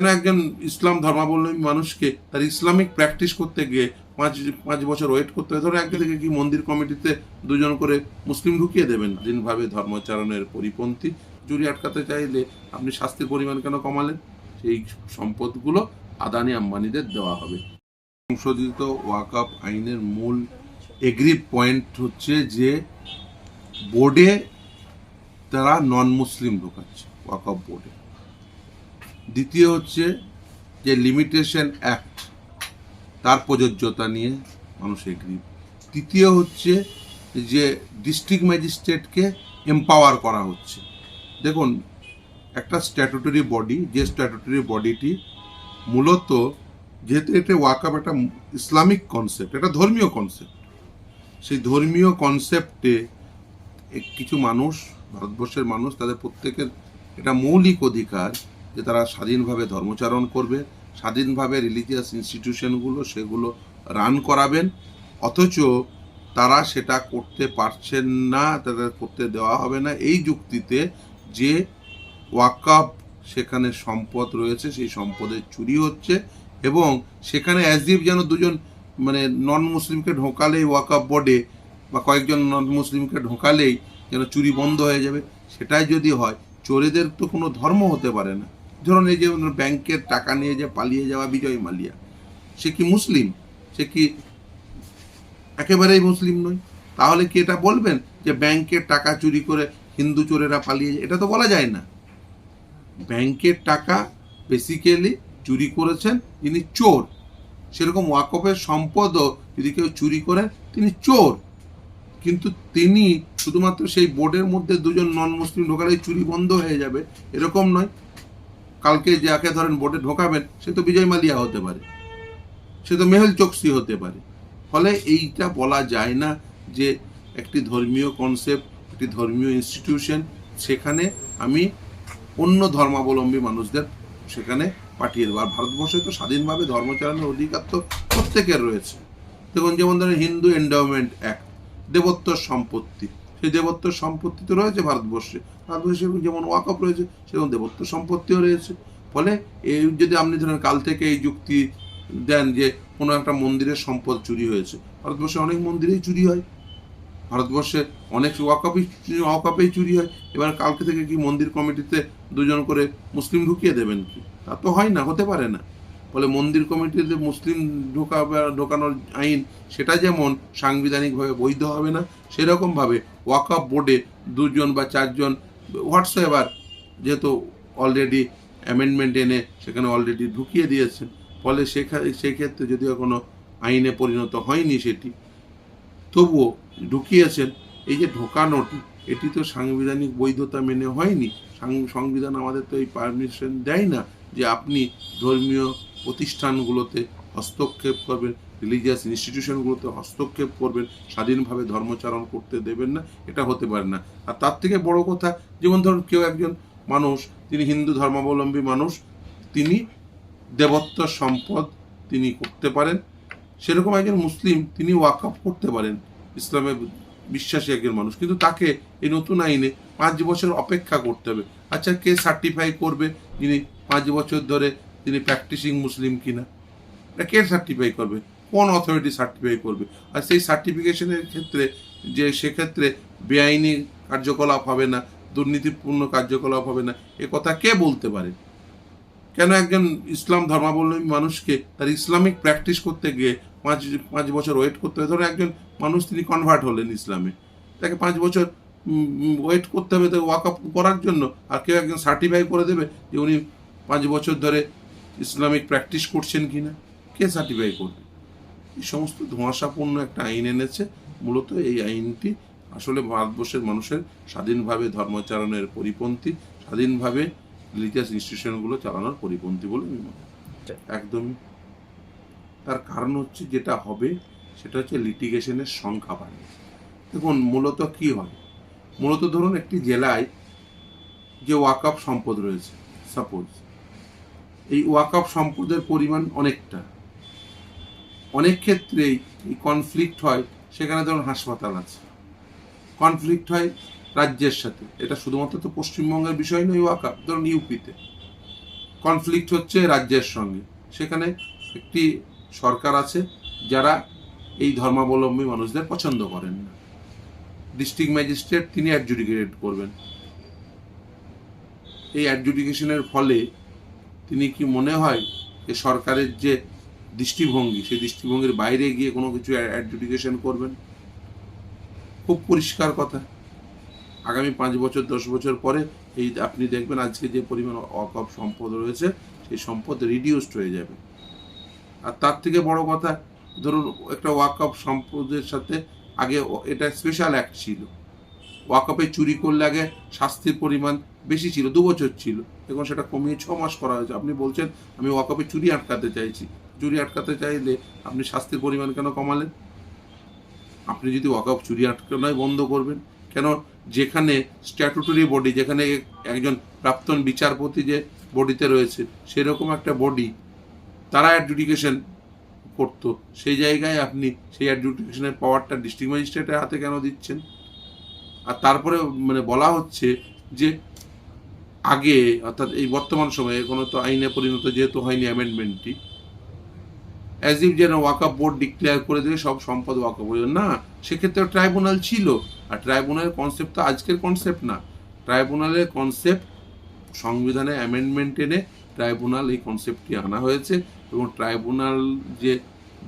কেন একজন ইসলাম ধর্মাবলম্বী মানুষকে তার ইসলামিক প্র্যাকটিস করতে গিয়ে পাঁচ পাঁচ বছর ওয়েট করতে হয়? ধরো একজন থেকে কি মন্দির কমিটিতে দুজন করে মুসলিম ঢুকিয়ে দেবেন? দিনভাবে ধর্মাচরণের পরিপন্থী। চুরি আটকাতে চাইলে আপনি শাস্তির পরিমাণ কেন কমালেন? সেই সম্পদগুলো আদানি আম্বানিদের দেওয়া হবে। সংশোধিত ওয়াকআপ আইনের মূল এগ্রি পয়েন্ট হচ্ছে যে বোর্ডে তারা নন মুসলিম ঢোকাচ্ছে ওয়াকআপ বোর্ডে দ্বিতীয় হচ্ছে যে লিমিটেশন অ্যাক্ট তার প্রযোজ্যতা নিয়ে মানুষ এগ্রি তৃতীয় হচ্ছে যে ডিস্ট্রিক্ট ম্যাজিস্ট্রেটকে এম্পাওয়ার করা হচ্ছে। দেখুন, একটা স্ট্যাটুটরি বডি যে স্ট্যাটুটরি বডিটি মূলত যেহেতু এটা ওয়াকআপ একটা ইসলামিক কনসেপ্ট এটা ধর্মীয় কনসেপ্ট সেই ধর্মীয় কনসেপ্টে কিছু মানুষ, ভারতবর্ষের মানুষ, তাদের প্রত্যেকের এটা মৌলিক অধিকার যে তারা স্বাধীনভাবে ধর্মচারণ করবে, স্বাধীনভাবে রিলিজিয়াস ইনস্টিটিউশনগুলো সেগুলো রান করাবেন, অথচ তারা সেটা করতে পারছেন না, তাদের করতে দেওয়া হবে না। এই যুক্তিতে যে ওয়াকাপ সেখানে সম্পদ রয়েছে, সেই সম্পদের চুরি হচ্ছে এবং সেখানে অ্যাজিভ যেন দুজন মানে নন মুসলিমকে ঢোকালেই ওয়াকাপ বোর্ডে বা কয়েকজন নন মুসলিমকে ঢোকালেই যেন চুরি বন্ধ হয়ে যাবে, সেটাই যদি হয়, চোরেদের তো কোনো ধর্ম হতে পারে না। ধরুন এই যে ব্যাংকের টাকা নিয়ে যে পালিয়ে যাওয়া বিজয় মালিয়া, সে কি মুসলিম? সে কি একেবারেই মুসলিম নয়? তাহলে কি এটা বলবেন যে ব্যাংকের টাকা চুরি করে হিন্দু চোরেরা পালিয়ে যায়? এটা তো বলা যায় না। ব্যাংকের টাকা বেসিক্যালি চুরি করেছেন তিনি চোর। সেরকম ওয়াকফের সম্পদও যদি কেউ চুরি করেন তিনি চোর। কিন্তু তিনি শুধুমাত্র সেই বোর্ডের মধ্যে দুজন নন মুসলিম ঢোকালে চুরি বন্ধ হয়ে যাবে, এরকম নয়। কালকে যাকে ধরেন বোর্ডে ঢোকাবেন, সে তো বিজয় মালিয়া হতে পারে। সে তো মেহুল চোকসি হতে পারে। ফলে এইটা বলা যায় না যে একটি ধর্মীয় কনসেপ্ট একটি ধর্মীয় ইনস্টিটিউশন সেখানে আমি অন্য ধর্মাবলম্বী মানুষদের সেখানে পাঠিয়ে দেবো। আর ভারতবর্ষে তো স্বাধীনভাবে ধর্মচারণের অধিকার তো প্রত্যেকের রয়েছে। দেখুন, যেমন ধরেন হিন্দু এন্ডাওমেন্ট অ্যাক্ট দেবত্বর সম্পত্তি। সেই দেবত্বর সম্পত্তি তো রয়েছে ভারতবর্ষে। ভারতবর্ষে যেমন ওয়াকফ রয়েছে, সেরকম দেবত্ব সম্পত্তিও রয়েছে। ফলে এই যদি আপনি ধরেন কাল থেকে এই যুক্তি দেন যে কোনো একটা মন্দিরের সম্পদ চুরি হয়েছে, ভারতবর্ষে অনেক মন্দিরেই চুরি হয়। ভারতবর্ষে অনেক ওয়াকফই, ওয়াকফেই চুরি হয়। এবার কালকে থেকে কি মন্দির কমিটিতে দুজন করে মুসলিম ঢুকিয়ে দেবেন কি? তা তো হয় না, হতে পারে না। ফলে মন্দির কমিটিতে মুসলিম ঢোকা ঢোকানোর আইন, সেটা যেমন সাংবিধানিকভাবে বৈধ হবে না, সেরকমভাবে ওয়াকআপ বোর্ডে দুজন বা চারজন হোয়াটসঅ্যাপার যেহেতু অলরেডি অ্যামেন্ডমেন্ট এনে সেখানে অলরেডি ঢুকিয়ে দিয়েছেন, ফলে সেখানে সেক্ষেত্রে যদিও কোনো আইনে পরিণত হয়নি সেটি, তবুও ঢুকিয়েছেন। এই যে ঢোকানোটি, এটি তো সাংবিধানিক বৈধতা মেনে হয়নি। সংবিধান আমাদের তো এই পারমিশন দেয় না যে আপনি ধর্মীয় প্রতিষ্ঠানগুলোতে হস্তক্ষেপ করবেন রিলিজিয়াস ইনস্টিটিউশনগুলোতে হস্তক্ষেপ করবেন, স্বাধীনভাবে ধর্মচারণ করতে দেবেন না, এটা হতে পারে না। আর তার থেকে বড় কথা, যেমন ধরুন কেউ একজন মানুষ, তিনি হিন্দু ধর্মাবলম্বী মানুষ, তিনি দেবত্ব সম্পদ তিনি করতে পারেন। সেরকম একজন মুসলিম, তিনি ওয়াকআপ করতে পারেন, ইসলামে বিশ্বাসী একজন মানুষ। কিন্তু তাকে এই নতুন আইনে পাঁচ বছর অপেক্ষা করতে হবে। আচ্ছা কে সার্টিফাই করবে? যিনি পাঁচ বছর ধরে তিনি প্র্যাকটিসিং মুসলিম কিনা? এটা কে সার্টিফাই করবে? কোন অথরিটি সার্টিফাই করবে? আর সেই সার্টিফিকেশনের ক্ষেত্রে যে সেক্ষেত্রে বেআইনি কার্যকলাপ হবে না, দুর্নীতিপূর্ণ কার্যকলাপ হবে না, এ কথা কে বলতে পারে? কেন একজন ইসলাম ধর্মাবলম্বী মানুষকে তার ইসলামিক প্র্যাকটিস করতে গিয়ে পাঁচ পাঁচ বছর ওয়েট করতে হবে? ধরো একজন মানুষ তিনি কনভার্ট হলেন ইসলামে। তাকে পাঁচ বছর ওয়েট করতে হবে, তাকে ওয়াক আপ করার জন্য, আর কেউ একজন সার্টিফাই করে দেবে যে উনি পাঁচ বছর ধরে ইসলামিক প্র্যাকটিস করছেন কি না কে সার্টিফাই করবে? এই সমস্ত ধোঁয়াশাপূর্ণ একটা আইন এনেছে। মূলত এই আইনটি আসলে ভারতবর্ষের মানুষের স্বাধীনভাবে ধর্মাচরণের পরিপন্থী, স্বাধীনভাবে রিলিজিয়াস ইনস্টিটিউশনগুলো চালানোর পরিপন্থী বলে আমি মনে একদমই। তার কারণ হচ্ছে যেটা হবে, সেটা হচ্ছে লিটিগেশনের সংখ্যা বাড়বে। দেখুন, মূলত কি হয়? মূলত ধরুন একটি জেলায় যে ওয়াকআপ সম্পদ রয়েছে সাপোজ এই ওয়াকআপ সম্পদের পরিমাণ অনেকটা। অনেক ক্ষেত্রেই এই কনফ্লিক্ট হয়, সেখানে ধরুন হাসপাতাল আছে। কনফ্লিক্ট হয় রাজ্যের সাথে। এটা শুধুমাত্র তো পশ্চিমবঙ্গের বিষয় নয় ওয়াকআপ ধরুন ইউপিতে। কনফ্লিক্ট হচ্ছে রাজ্যের সঙ্গে। সেখানে একটি সরকার আছে, যারা এই ধর্মাবলম্বী মানুষদের পছন্দ করেন না। ডিস্ট্রিক্ট ম্যাজিস্ট্রেট তিনি অ্যাডজুডিকেট করবেন। এই অ্যাডজুডিকেশনের ফলে তিনি কি মনে হয় যে সরকারের যে দৃষ্টিভঙ্গি, সেই দৃষ্টিভঙ্গির বাইরে গিয়ে কোনো কিছু অ্যাডজুডিকেশন করবেন? খুব পরিষ্কার কথা। আগামী পাঁচ বছর, দশ বছর পরে এই আপনি দেখবেন আজকে যে পরিমাণ অকপ সম্পদ রয়েছে, সেই সম্পদ রিডিউসড হয়ে যাবে। আর তার থেকে বড় কথা, ধরুন একটা ওয়াকআপ সম্পদের সাথে আগে এটা স্পেশাল অ্যাক্ট ছিল। ওয়াকআপে চুরি করলে আগে শাস্তির পরিমাণ বেশি ছিল, দু বছর ছিল। এখন সেটা কমিয়ে ছ মাস করা হয়েছে। আপনি বলছেন, আমি ওয়াকআপে চুরি আটকাতে চাইছি। চুরি আটকাতে চাইলে আপনি শাস্তির পরিমাণ কেন কমালেন? আপনি যদি ওয়াকআপ চুরি আটকানোই বন্ধ করবেন, কেন যেখানে স্ট্যাটুটরি বডি যেখানে একজন প্রাক্তন বিচারপতি যে বডিতে রয়েছে, সেরকম একটা বডি তারা অ্যাডজুডিকেশন করতো। সেই জায়গায় আপনি সেই অ্যাডজুডিকেশনের পাওয়ারটা ডিস্ট্রিক্ট ম্যাজিস্ট্রেটের হাতে কেন দিচ্ছেন? আর তারপরে মানে বলা হচ্ছে যে আগে, অর্থাৎ এই বর্তমান সময়ে কোনো তো আইনে পরিণত যেহেতু হয়নি অ্যামেন্ডমেন্টটি অ্যাজ ইফ যেন ওয়াকআপ বোর্ড ডিক্লেয়ার করে দিয়ে সব সম্পদ ওয়াকআপ যাবে। না সেক্ষেত্রে ট্রাইব্যুনাল ছিল। আর ট্রাইব্যুনালের কনসেপ্ট তো আজকের কনসেপ্ট না। ট্রাইব্যুনালের কনসেপ্ট সংবিধানে অ্যামেন্ডমেন্ট এনে ট্রাইব্যুনাল এই কনসেপ্টটি আনা হয়েছে এবং ট্রাইব্যুনাল যে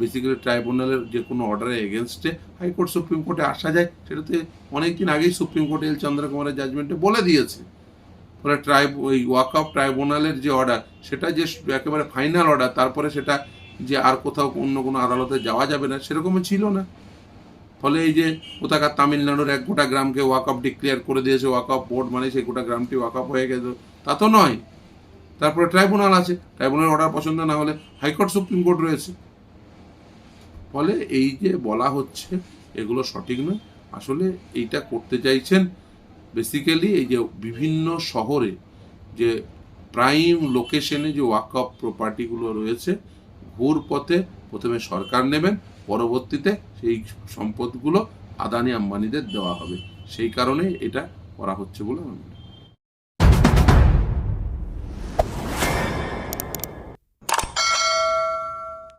বেসিক্যালি ট্রাইব্যুনালের যে কোনো অর্ডারের এগেনস্টে হাইকোর্ট সুপ্রিম কোর্টে আসা যায়, সেটাতে অনেকদিন আগেই সুপ্রিম কোর্ট এল চন্দ্রকুমারের জাজমেন্টে বলে দিয়েছে। ফলে ট্রাইব ওই ওয়াকআপ ট্রাইব্যুনালের যে অর্ডার সেটা যে একেবারে ফাইনাল অর্ডার তারপরে সেটা যে আর কোথাও অন্য কোনো আদালতে যাওয়া যাবে না, সেরকমও ছিল না। ফলে এই যে কোথাকার তামিলনাড়ুর এক গোটা গ্রামকে ওয়াকআপ ডিক্লেয়ার করে দিয়েছে ওয়াকআপ বোর্ড মানে সেই গোটা গ্রামটি ওয়াকআপ হয়ে গেল তা তো নয়। তারপরে ট্রাইব্যুনাল আছে। ট্রাইব্যুনাল অর্ডার পছন্দ না হলে হাইকোর্ট সুপ্রিম কোর্ট রয়েছে। ফলে এই যে বলা হচ্ছে, এগুলো সঠিক নয়। আসলে এইটা করতে চাইছেন বেসিক্যালি এই যে বিভিন্ন শহরে যে প্রাইম লোকেশনে যে ওয়াকআপ প্রপার্টিগুলো রয়েছে, ঘুর পথে প্রথমে সরকার নেবেন, পরবর্তীতে সেই সম্পদগুলো আদানি আম্বানিদের দেওয়া হবে সেই কারণে এটা করা হচ্ছে বলে আমি।